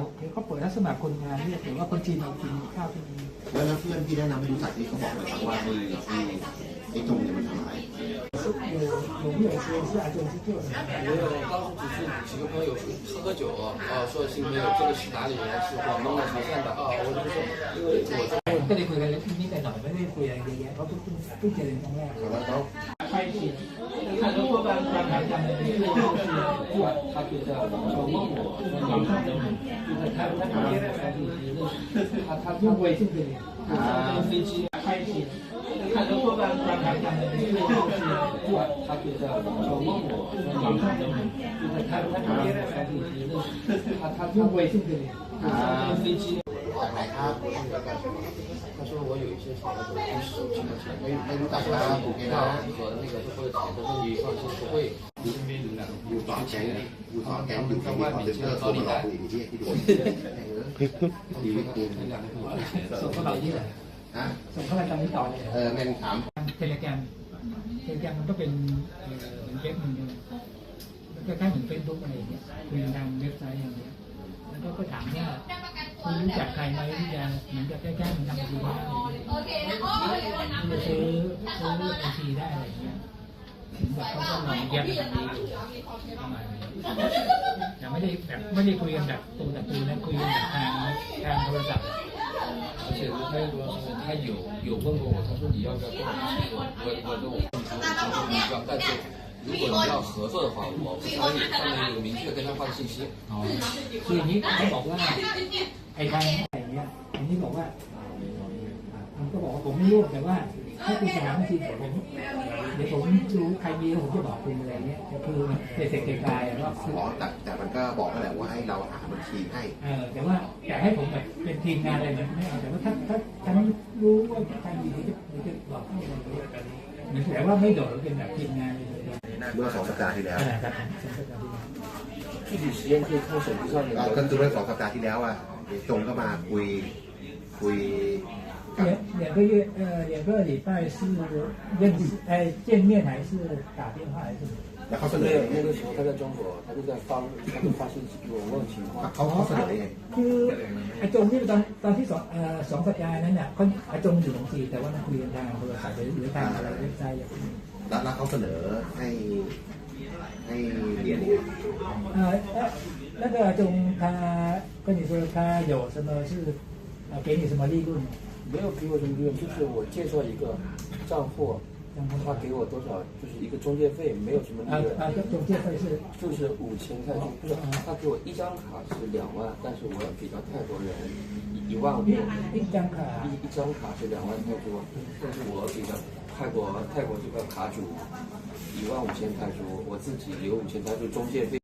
เขาเปิดรับสมัครคนงานเนี่ยแต่ว่าคนจีนเอากินข้าวที่นี่ แล้วแล้วเพื่อนที่แนะนำให้รู้จักที่เขาบอกเลยครับว่าไอ้ไอ้ไอ้จงเนี่ยมันทำอะไร 有有没有说是阿中是做什么？没有，当时只是几个朋友喝喝酒啊，说是没有这个是哪里人，是广东的、潮汕的啊，我就说，因为我在 ก็เลยคุยกันนิดๆหน่อยๆไม่ได้คุยอะไรเยอะแยะเพราะเพิ่งเพิ่งเจอกันครั้งแรก แล้วเขา 开始 看到做班班来讲的这个就是不管他觉得我问我网上的，就是他他直接在来就是他他用微信给你啊飞机开启看到做班班来讲的这个就是不管他觉得我问我网上的，就是他他直接在来就是他他用微信给你啊飞机。 จากไหนครับ 他说我有一些钱，我一手几个钱， ไม่ไม่รู้จัก 他 นะ 说 โอเค 你 นะ 和那个或者钱，他说你放心不会。 อยู่ต่อแก๊งอยู่ต่อแก๊งอยู่ที่คอนเซ็นเตอร์โทรมาหลอกกูอีกที่ที่โดนชีวิตกู ส่งเข้าไปที่ไหน ฮะ ส่งเข้าไปตอนนี้ต่อเลย เออแม่งถาม เทเลแกรมเทเลแกรมมันก็เป็นเอ่อเหมือนเว็บหนึ่งเลยมันก็คล้ายๆเหมือนเฟซบุ๊กอะไรอย่างเงี้ยคุยทางเว็บไซต์อย่างเงี้ยแล้วก็ก็ถามเนี่ย คุณรู้จักใครไหมที่จะเหมือนกับใกล้ๆเหมันทำบัญชีได้อะไรอย่างเงี้ยจะซื้อซื้อบัญชีได้อะไรอย่างเงี้ยถึงแบบเขาก็ลองเย็บแบบนี้อยู่ประมาณนี้แต่ไม่ได้แบบไม่ได้คุยกันแบบตัวต่อตัวนะคุยกันแบบทางทางโทรศัพท์ 而且他又说是他有有问过我，他说你要不要跟我一起做？我我跟我说你要，但是 如果你要合作的话，我不可以上面有明确跟他发信息。 อ๋อคืออย่างนี้เขาบอกว่าไอ้ทางอะไรเงี้ยอันนี้บอกว่ามันก็บอกว่าผมไม่รู้แต่ว่าถ้าคุณจะหาบัญชีเดี๋ยวผมเดี๋ยวผมรู้ใครมีแล้วผมจะบอกคุณอะไรเงี้ยก็คือเด็กๆไกลๆว่าคือ อ๋อแต่แต่มันก็บอกนั่นแหละว่าให้เราหาบัญชีให้ เออแต่ว่าแต่ให้ผมแบบเป็นทีมงานอะไรมันไม่เอาแต่ว่าถ้าถ้าฉันรู้ว่าใครมีเดี๋ยวจะเดี๋ยวจะบอกให้อะไรเงี้ยเหมือนแต่ว่าไม่โดดเป็นแบบทีมงานเลย ย เมื่อสองสัปดาห์ที่แล้ว อ่าครับผม 具体时间可以看手机上面 ก็ก็คือเมื่อสองสัปดาห์ที่แล้วอ่ะจงก็มาคุยคุยกับ 两两个月呃两个礼拜是认识哎见面还是打电话还是什么？ แล้วเขาเสน 没 อ 有，那个时候他在中国，他就在发，他就发信息给我问情况。 เขาเขาเสนอยังไง คืออาจงนี่ตอนตอนที่สองเอ่อสองสัปดาห์นั้นเนี่ยเขาอาจงอยู่ของจีนแต่ว่ามันคุยกันทางโทรศัพท์หรือหรือทางอะไรเว็บไซต์อย่างนี้ แล้วแล้วเขาเสนอให้ให้เรียนยังไง 呃那那个阿中他跟你说他有什么是呃给你什么利润吗？没有给我什么利润，就是我介绍一个账户，他给我多少，就是一个中介费，没有什么利润。啊啊，这中介费是就是五千泰铢，就是他给我一张卡是两万，但是我要给到泰国人一一万五，一一一张卡一张卡是两万泰铢，但是我给到 泰国泰国这个卡主一万五千泰铢，我自己留五千泰铢中介费。